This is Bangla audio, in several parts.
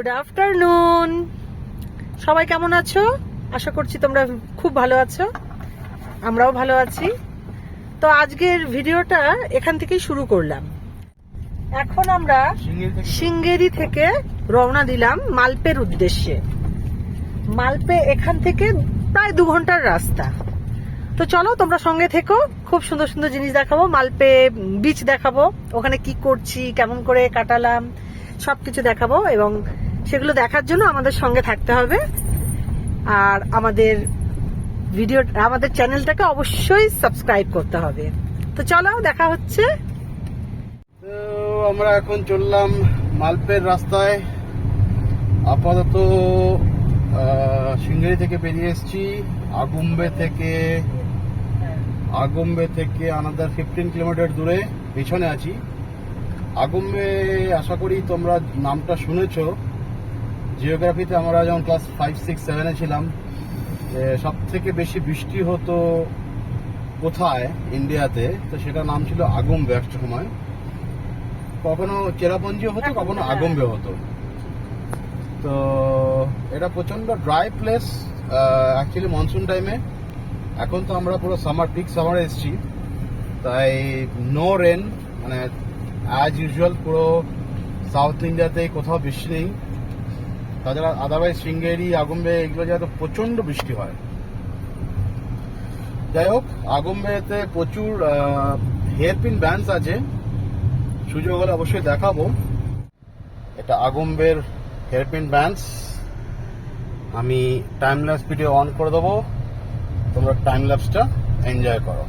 গুড আফটারনুন সবাই কেমন আছো? আশা করছি তোমরা খুব ভালো আছো। আমরাও ভালো আছি। তো আজকের ভিডিওটা এখান থেকেই শুরু করলাম। এখন আমরা সিঙ্গেরি থেকে রওনা দিলাম মালপের উদ্দেশ্যে। মালপে এখান থেকে প্রায় দু ঘণ্টার রাস্তা। তো চলো তোমরা সঙ্গে থেকো, খুব সুন্দর সুন্দর জিনিস দেখাবো। মালপে বিচ দেখাবো। ওখানে কি করছি, কেমন করে কাটালাম, সবকিছু দেখাবো এবং সেগুলো দেখার জন্য আমাদের সঙ্গে থাকতে হবে। আর আমাদের ভিডিও আমাদের চ্যানেলটাকে অবশ্যই সাবস্ক্রাইব করতে হবে। তো চলো, দেখা হচ্ছে। তো আমরা এখন চললাম মালপের রাস্তায়। আপাতত সিঙ্গারি থেকে বেরিয়ে এসেছি। আগুম্বে থেকে আগুম্বে থেকে আনাদার ফিফটিন কিলোমিটার দূরে পিছনে আছি। আগুম্বে আশা করি তোমরা নামটা শুনেছো। জিওগ্রাফিতে আমরা যখন ক্লাস ফাইভ সিক্স সেভেনে ছিলাম সব থেকে বেশি বৃষ্টি হতো কোথায়? ইন্ডিয়াতে। তো সেটা নাম ছিল আগম্বে একটা সময়। কখনো চেরাপঞ্জিও হতো কখনো আগম্বে হতো। তো এটা প্রচণ্ড ড্রাই প্লেস অ্যাকচুয়ালি মনসুন টাইমে এখন তো আমরা পুরো সামার পিক সামারে এসেছি। তাই নো রেন মানে অ্যাজ ইউজুয়াল পুরো সাউথ ইন্ডিয়াতে কোথাও বৃষ্টি নেই। তাছাড়া আদারওয়াইজ শৃঙ্গেরি, আগম্বে এগুলো জায়গাতে প্রচণ্ড বৃষ্টি হয়। যাই হোক, আগম্বেতে প্রচুর হেয়ারপিন ব্যান্স আছে। সুযোগ হলে অবশ্যই দেখাবো। এটা আগম্বের হেয়ারপিন ব্যান্স আমি টাইম ল্যাপস ভিডিও অন করে দেবো। তোমরা টাইম ল্যাপসটা এনজয় করো।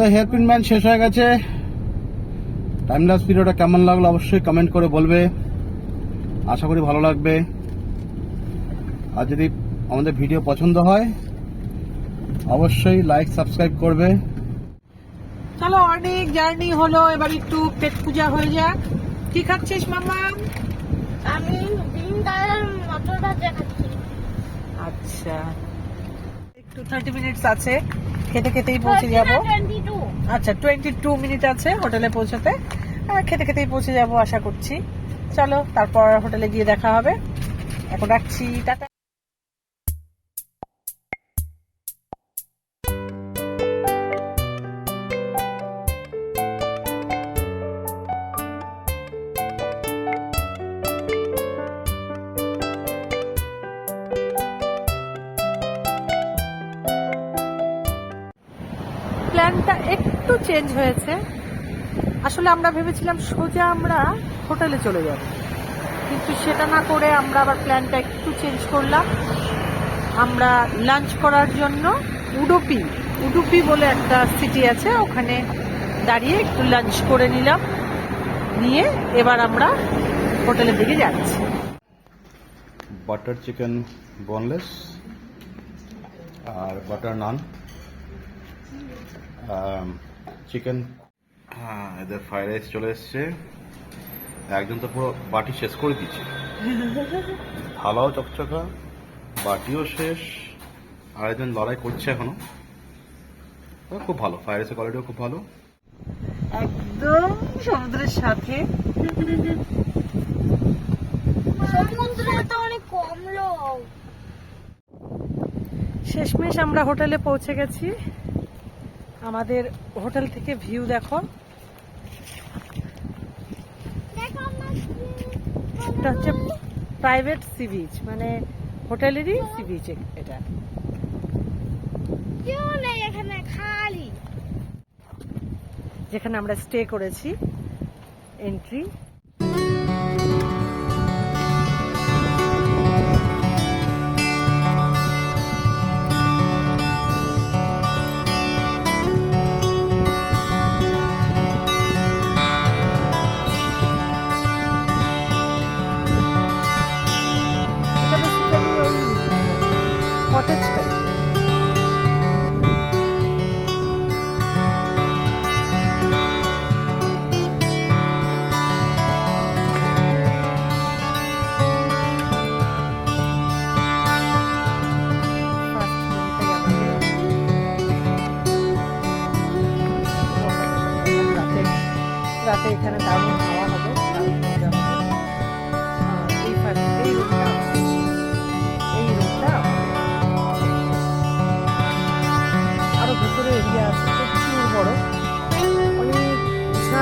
তো হেয়ারপিন ম্যান শেষ হয়ে গেছে। টাইম ল্যাপস ভিডিওটা কেমন লাগল অবশ্যই কমেন্ট করে বলবে। আশা করি ভালো লাগবে। আর যদি আমাদের ভিডিও পছন্দ হয় অবশ্যই লাইক সাবস্ক্রাইব করবে। চলো অনেক জার্নি হলো এবার একটু পেট পূজা হয়ে যাক। কি খাচ্ছিস মামা আমি দিন দাদার মটর ভাজা খাচ্ছি। আচ্ছা। একটু থার্টি মিনিটস আছে। খেতে খেতেই পৌঁছে যাব। আচ্ছা টোয়েন্টি টু মিনিট আছে হোটেলে পৌঁছতে। খেতে খেতেই পৌঁছে যাব, আশা করছি। চলো, তারপর হোটেলে গিয়ে দেখা হবে। এখন রাখছি, টাটা। প্ল্যানটা একটু চেঞ্জ হয়েছে। আসলে আমরা ভেবেছিলাম সোজা আমরা হোটেলে চলে যাব। কিন্তু সেটা না করে আমরা আবার প্ল্যানটা একটু চেঞ্জ করলাম। আমরা লাঞ্চ করার জন্য উডুপি উডুপি বলে একটা সিটি আছে, ওখানে দাঁড়িয়ে একটু লাঞ্চ করে নিলাম। নিয়ে এবার আমরা হোটেলের দিকে যাচ্ছি। বাটার চিকেন, বনলেস আর বাটার নান। চিকেন হ্যাঁ এদের ফ্রাইড রাইস চলে এসছে। একজন তো পুরো বাটি শেষ করে দিচ্ছে থালাও চকচকা বাটিও শেষ আর একজন লড়াই করছে এখনও। খুব ভালো ফ্রাইড রাইসের কোয়ালিটিও খুব ভালো। একদম সমুদ্রের সাথে। শেষমেশ আমরা হোটেলে পৌঁছে গেছি। আমাদের হোটেল থেকে ভিউ দেখো। এটা হচ্ছে প্রাইভেট সি বিচ মানে হোটেলেরই সি বিচ এটা। যেখানে আমরা স্টে করেছি এন্ট্রি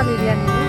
那边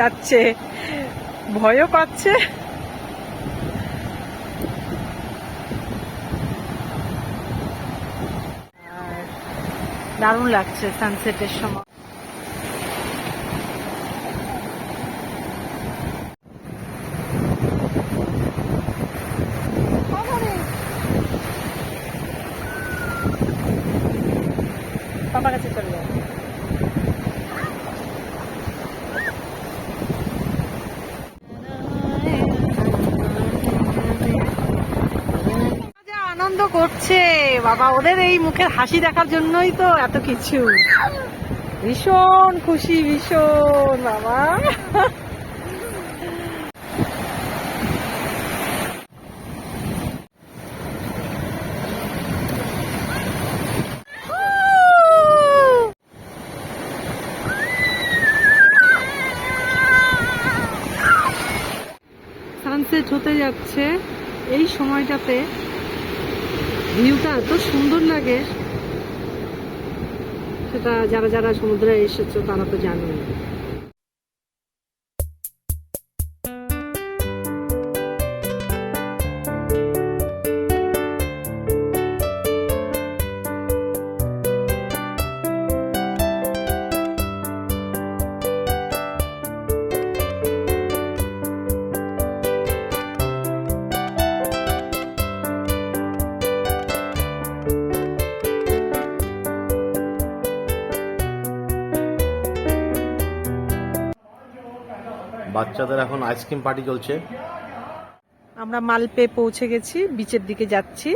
যাচ্ছে। ভয়ও পাচ্ছে। দারুণ লাগছে সানসেটের সময়। বাবার কাছে চলে যাও যা আনন্দ করছে। বাবা, ওদের এই মুখের হাসি দেখার জন্যই তো এত কিছু। ভীষণ খুশি, ভীষণ, বাবা। হতে যাচ্ছে এই সময়টাতে। ভিউটা এত সুন্দর লাগে। সেটা যারা যারা সমুদ্রে এসেছ তারা তো জানেন বাচ্চাদের এখন আইসক্রিম পার্টি চলছে। আমরা মালপে পৌঁছে গেছি বিচের দিকে যাচ্ছি।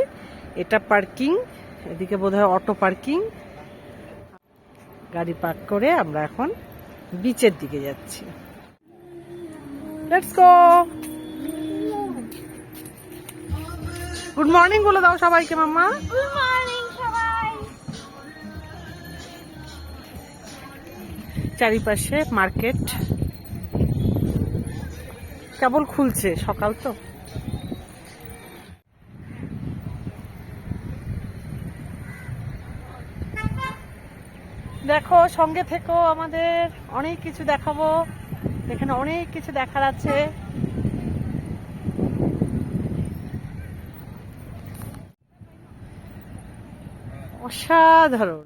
এটা পার্কিং এদিকে বোধহয় অটো পার্কিং গাড়ি পার্ক করে আমরা এখন বিচের দিকে যাচ্ছি। লেটস গো গুড মর্নিং বলে দাও সবাইকে মাম্মা। গুড মর্নিং সবাই। চারিপাশে মার্কেট কেবল খুলছে, সকাল তো। দেখো, সঙ্গে থেকো আমাদের, অনেক কিছু দেখাবো। এখানে অনেক কিছু দেখার আছে। অসাধারণ।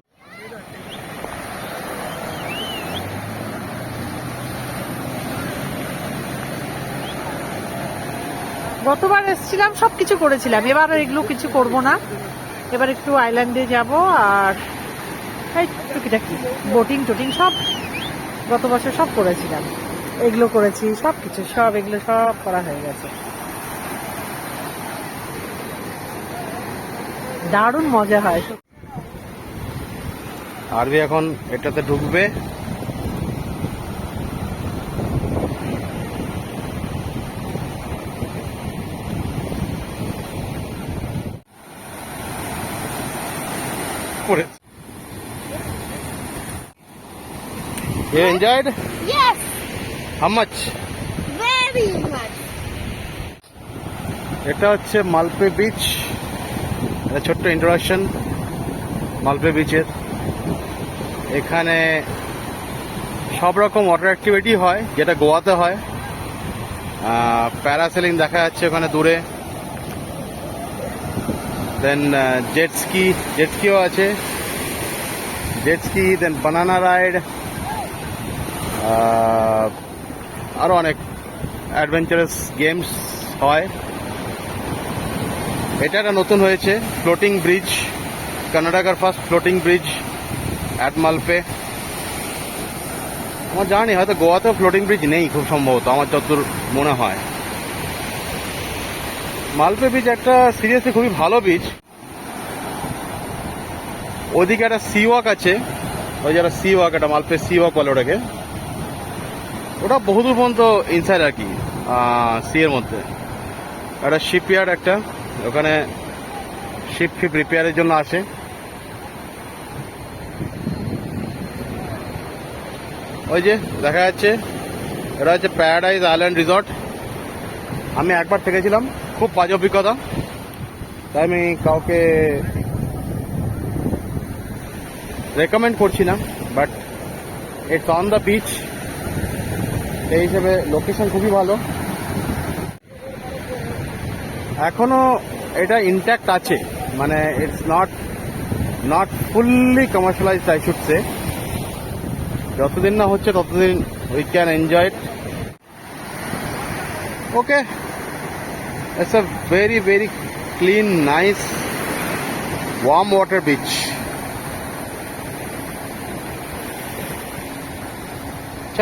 গতবার এসেছিলাম সব কিছু করেছিলাম। এবার এগুলো কিছু করব না। এবার একটু আইল্যান্ডে যাব আর টুকিটাকি বোটিং টোটিং সব গত বছর সব করেছিলাম। এগুলো করেছি সব কিছু সব এগুলো সব করা হয়ে গেছে। দারুণ মজা হয়। আরবি এখন এটাতে ঢুকবে করে You enjoyed? Yes, How much? very much. এটা হচ্ছে মালপে বিচ এটা ছোট্ট ইন্ট্রোডাকশন মালপে বিচের এখানে সব রকম ওয়াটার অ্যাক্টিভিটি হয় যেটা গোয়াতে হয়। প্যারাসেলিং দেখা যাচ্ছে ওখানে দূরে। দেন জেট স্কি জেট স্কিও আছে। Jet ski then banana ride আরও অনেক অ্যাডভেঞ্চারাস গেমস হয়। এটা একটা নতুন হয়েছে floating bridge কর্ণাটকার first floating bridge at Malpe আমার জানি হয়তো গোয়াতেও ফ্লোটিং ব্রিজ নেই খুব সম্ভবত, আমার যতদূর মনে হয়। মালপে বিচ একটা সিরিয়াসলি খুবই ভালো বিচ ওদিকে একটা সি ওয়াক আছে, ওই যারা সি ওয়াক একটা মালপে সি ওয়াক বলে ওটাকে। ওটা বহুদূর পর্যন্ত ইনসাইড আর কি সি এর মধ্যে। একটা শিপইয়ার্ড একটা, ওখানে শিপ ফিপ রিপেয়ারের জন্য আসে। ওই যে দেখা যাচ্ছে, এটা হচ্ছে প্যারাডাইজ আইল্যান্ড রিসর্ট আমি একবার থেকেছিলাম, খুব বাজে অভিজ্ঞতা। তাই আমি কাউকে রেকমেন্ড করছি না but it's on the beach সেই হিসেবে লোকেশন খুবই ভালো। এখনও এটা ইনট্যাক্ট আছে। মানে it's not not fully commercialised I should say যতদিন না হচ্ছে ততদিন we can enjoy okay it's a very very clean nice warm water beach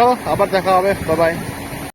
চলো আবার দেখা হবে বাই বাই